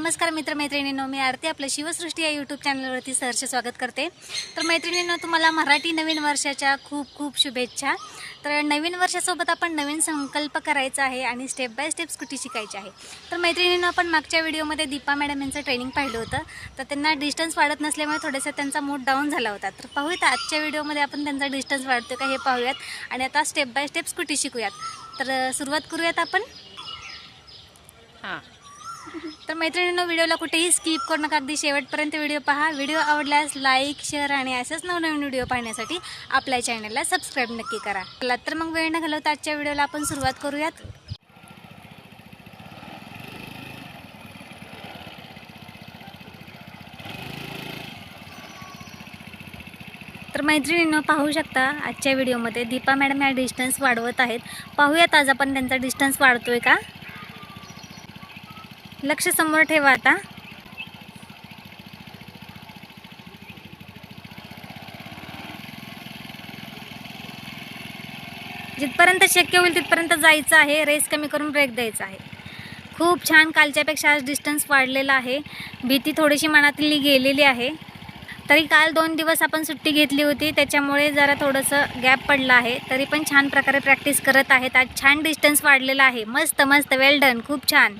नमस्कार मित्रमैत्रिणींनो मी आरती आपलं शिवसृष्टी या यूट्यूब चॅनलवरती सहर्ष स्वागत करते. तर मैत्रिणींनो तुम्हाला मराठी नवीन वर्षाच्या खूप खूप शुभेच्छा. तर नवीन वर्षासोबत आपण नवीन संकल्प करायचा आहे आणि स्टेप बाय स्टेप स्कूटी शिकायची आहे. तर मैत्रिणींनो आपण मागच्या व्हिडिओमध्ये दीपा मॅडम यांचं ट्रेनिंग पाहिलं होतं. तर त्यांना डिस्टन्स वाढत नसल्यामुळे थोडासा त्यांचा मूड डाऊन झाला होता. तर पाहूयात आजच्या व्हिडिओमध्ये आपण त्यांचा डिस्टन्स वाढतो का हे पाहूयात. आणि आता स्टेप बाय स्टेप स्कूटी शिकूयात. तर सुरुवात करूयात आपण. हां. तर मैत्रिणींनो व्हिडिओला कुठेही स्किप करू नका. अगदी शेवटपर्यंत व्हिडिओ पहा. व्हिडिओ आवडल्यास लाईक शेअर आणि असेच नवनवीन व्हिडिओ पाहण्यासाठी आपल्या चॅनलला सबस्क्राईब नक्की करा. चला तर मग वेळ न घालवता आजच्या व्हिडिओला आपण सुरुवात करूयात. तर मैत्रिणींनो पाहू शकता आजच्या व्हिडिओमध्ये दीपा मॅडम या डिस्टन्स वाढवत आहेत. पाहूयात आज आपण त्यांचा डिस्टन्स वाढतोय का? लक्ष समोर ठेवा आता. जिथपर्यंत शक्य होईल तिथपर्यंत जायचं आहे. रेस कमी करून ब्रेक द्यायचा आहे. खूप छान कालच्यापेक्षा आज डिस्टन्स वाढलेला आहे. भीती थोडीशी मनातली गेलेली आहे. तरी काल दोन दिवस आपण सुट्टी घेतली होती. त्याच्यामुळे जरा थोडंसं गॅप पडला आहे. तरी पण छान प्रकारे प्रॅक्टिस करत आहेत. आज छान डिस्टन्स वाढलेला आहे. मस्त मस्त. Well done. खूप छान.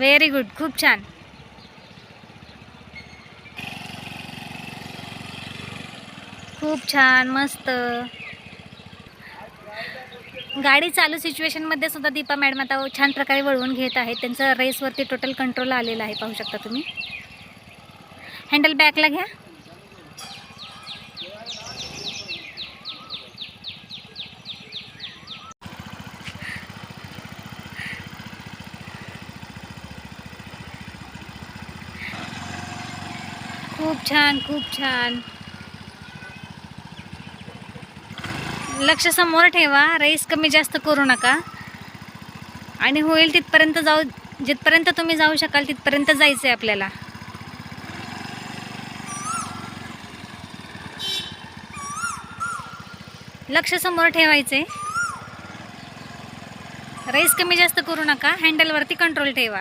व्हेरी गुड खूप छान. खूप छान. मस्त. गाडी चालू सिच्युएशनमध्ये सुद्धा दीपा मॅडम आता छान प्रकारे वळवून घेत आहेत. त्यांचं रेसवरती टोटल कंट्रोल आलेला आहे पाहू शकता तुम्ही. हँडल बॅकला घ्या. खूप छान खूप छान. लक्ष समोर ठेवा रेस कमी जास्त करू नका. आणि होईल तिथपर्यंत जाऊ जिथपर्यंत तुम्ही जाऊ शकाल तिथपर्यंत जायचं आहे आपल्याला. लक्ष समोर ठेवायचे. रेस कमी जास्त करू नका हँडलवरती कंट्रोल ठेवा.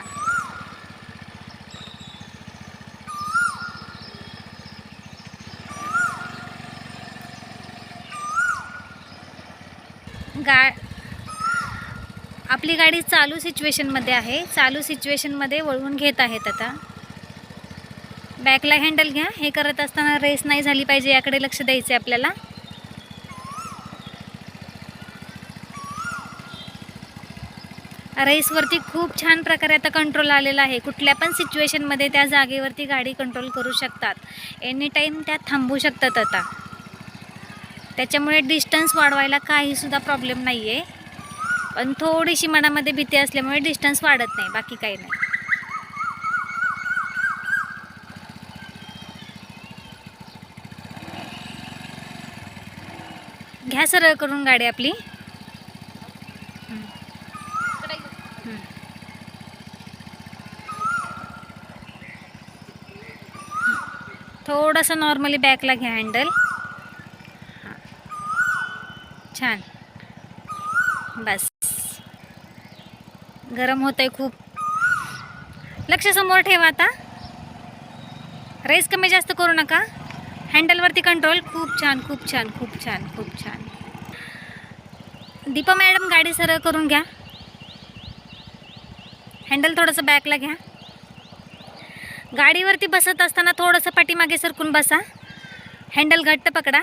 गा आपली गाडी चालू सिच्युएशनमध्ये आहे. चालू सिच्युएशनमध्ये वळवून घेत आहेत आता. बॅकला हँडल घ्या. हे करत असताना रेस नाही झाली पाहिजे याकडे लक्ष द्यायचे आपल्याला. रेसवरती खूप छान प्रकारे आता कंट्रोल आलेला आहे. कुठल्या पण सिच्युएशनमध्ये त्या जागेवरती गाडी कंट्रोल करू शकतात. एनी टाईम त्या थांबू शकतात आता. त्याच्यामुळे डिस्टन्स वाढवायला काहीसुद्धा प्रॉब्लेम नाही आहे पण थोडीशी मनामध्ये भीती असल्यामुळे डिस्टन्स वाढत नाही बाकी काही नाही. घ्या सरळ करून गाडी आपली. थोडासा थोडंसं नॉर्मली बॅकला घ्या हँडल छान. बस. गरम होत आहे खूप. लक्ष समोर ठेवा आता. रेस कमी जास्त करू नका. हँडलवरती कंट्रोल खूप छान खूप छान खूप छान खूप छान. दीपा मॅडम गाडी सरळ करून घ्या. हँडल थोडंसं बॅकला घ्या. गाडीवरती बसत असताना थोडंसं पाठीमागे सरकून बसा. हँडल घट्ट पकडा.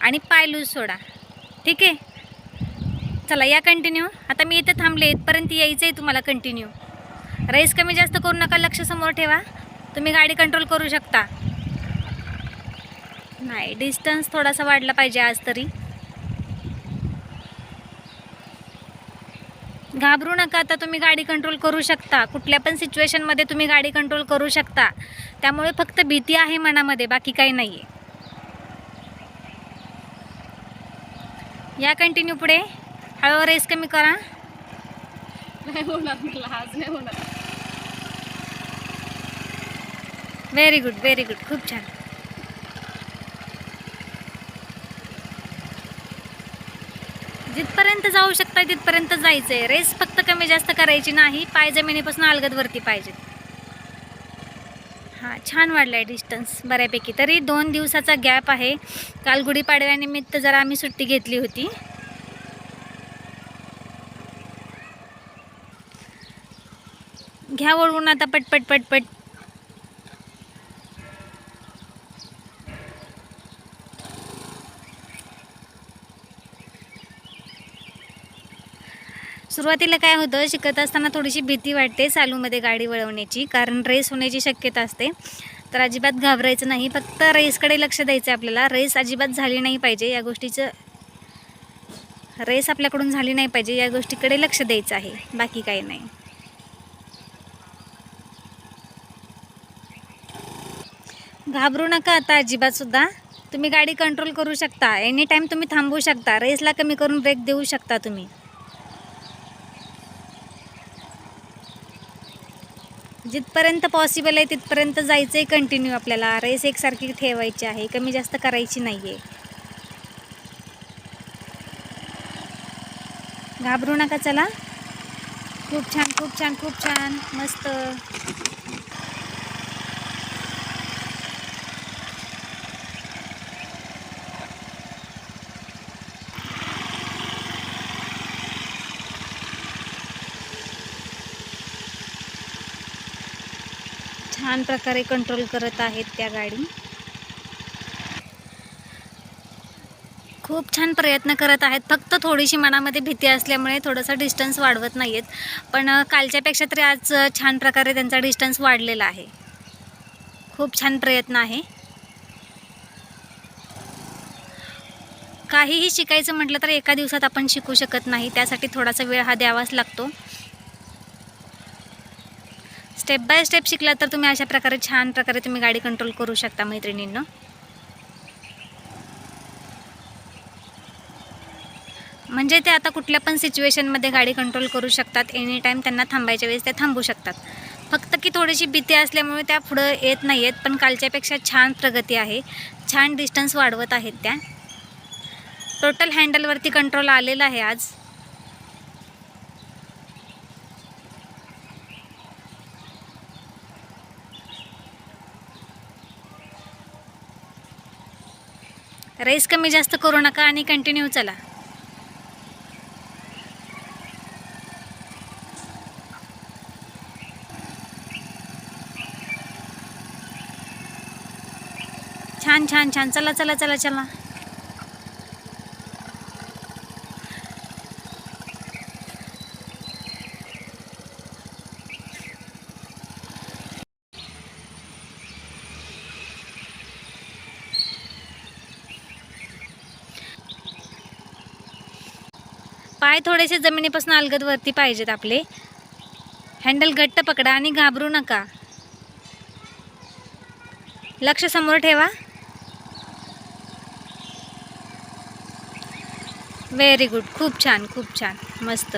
आणि पाय लूज सोडा. ठीक आहे? चला या कंटिन्यू आता मी इथे थांबले इथपर्यंत यायचं आहे तुम्हाला कंटिन्यू रेस कमी जास्त करू नका लक्ष समोर ठेवा. तुम्ही गाडी कंट्रोल करू शकता. नाही डिस्टन्स थोडासा वाढला पाहिजे आज तरी. घाबरू नका आता तुम्ही गाडी कंट्रोल करू शकता. कुठल्या पण सिच्युएशनमध्ये तुम्ही गाडी कंट्रोल करू शकता. त्यामुळे फक्त भीती आहे मनामध्ये बाकी काही नाही आहे या कंटिन्यू पुढे. हळूहळू रेस कमी करा. नाही होणार मला आज नाही होणार. व्हेरी गुड व्हेरी गुड खूप छान. जिथपर्यंत जाऊ शकता तिथपर्यंत जायचं आहे रेस फक्त कमी जास्त करायची नाही. पाय जमिनीपासून अलगदवरती पाहिजेत. हां छान वाढलं आहे डिस्टन्स बऱ्यापैकी. तरी दोन दिवसाचा गॅप आहे. काल गुढीपाडव्यानिमित्त जरा आम्ही सुट्टी घेतली होती. घ्या वळवून आता पटपट पटपट. सुरुवातीला काय होतं शिकत असताना थोडीशी भीती वाटते चालूमध्ये गाडी वळवण्याची कारण रेस होण्याची शक्यता असते. तर अजिबात घाबरायचं नाही फक्त रेसकडे लक्ष द्यायचं आहे आपल्याला. रेस अजिबात झाली नाही पाहिजे या गोष्टीचं रेस आपल्याकडून झाली नाही पाहिजे या गोष्टीकडे लक्ष द्यायचं आहे बाकी काही नाही. घाबरू नका आता अजिबातसुद्धा तुम्ही गाडी कंट्रोल करू शकता एनी टाईम तुम्ही थांबवू शकता. रेसला कमी करून ब्रेक देऊ शकता तुम्ही. जिथपर्यंत पॉसिबल आहे तिथपर्यंत जायचं आहे कंटिन्यू आपल्याला. रेस एकसारखी ठेवायची आहे कमी जास्त करायची नाही आहे घाबरू नका चला. खूप छान खूप छान खूप छान. मस्त. छान प्रकारे कंट्रोल करत आहेत त्या गाडी. खूप छान प्रयत्न करत आहेत. फक्त थोडीशी मनामध्ये भीती असल्यामुळे थोडंसं डिस्टन्स वाढवत नाही आहेत पण कालच्यापेक्षा तरी आज छान प्रकारे त्यांचा डिस्टन्स वाढलेला आहे. खूप छान प्रयत्न आहे. काहीही शिकायचं म्हटलं तर एका दिवसात आपण शिकू शकत नाही. त्यासाठी थोडासा वेळ हा द्यावाच लागतो. स्टेप बाय स्टेप शिकला तर तुम्ही अशा प्रकारे छान प्रकारे तुम्ही गाडी कंट्रोल करू शकता मैत्रिणींनं. म्हणजे ते आता कुठल्या पण सिच्युएशनमध्ये गाडी कंट्रोल करू शकतात. एनी टाईम त्यांना थांबायच्या वेळेस ते थांबू शकतात. फक्त की थोडीशी भीती असल्यामुळे त्या पुढं येत नाही आहेत पण कालच्यापेक्षा छान प्रगती आहे. छान डिस्टन्स वाढवत आहेत त्या. टोटल हँडलवरती कंट्रोल आलेला आहे आज. रेस कमी जास्त करू नका आणि कंटिन्यू चला. छान छान छान. चला चला चला चला. पाय थोडेसे जमिनीपासून अलगद वरती पाहिजेत आपले. हँडल घट्ट पकडा आणि घाबरू नका. लक्ष समोर ठेवा. व्हेरी गुड खूप छान खूप छान. मस्त.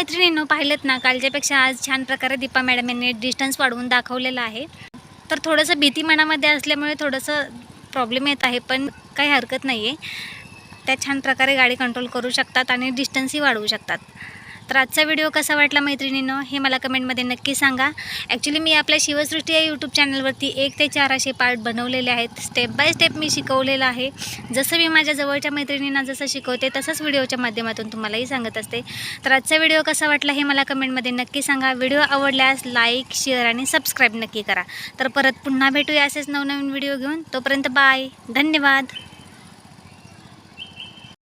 मैत्रिणींनो पाहिलेत ना कालच्यापेक्षा आज छान प्रकारे दीपा मॅडम यांनी डिस्टन्स वाढवून दाखवलेलं आहे. तर थोडंसं भीती मनामध्ये असल्यामुळे थोडंसं प्रॉब्लेम येत आहे पण काही हरकत नाही आहे त्या छान प्रकारे गाडी कंट्रोल करू शकतात आणि डिस्टन्सही वाढवू शकतात. तर आजचा व्हिडिओ कसा वाटला मैत्रिणीनं हे मला कमेंटमध्ये नक्की सांगा. ॲक्च्युली मी आपल्या शिवसृष्टी या यूट्यूब चॅनलवरती एक ते चार असे पार्ट बनवलेले आहेत. स्टेप बाय स्टेप मी शिकवलेलं आहे. जसं मी माझ्या जवळच्या मैत्रिणींना जसं शिकवते तसंच व्हिडिओच्या माध्यमातून तुम्हालाही सांगत असते. तर आजचा व्हिडिओ कसा वाटला हे मला कमेंटमध्ये नक्की सांगा. व्हिडिओ आवडल्यास लाईक शेअर आणि सबस्क्राईब नक्की करा. तर परत पुन्हा भेटूया असेच नवनवीन व्हिडिओ घेऊन. तोपर्यंत बाय धन्यवाद.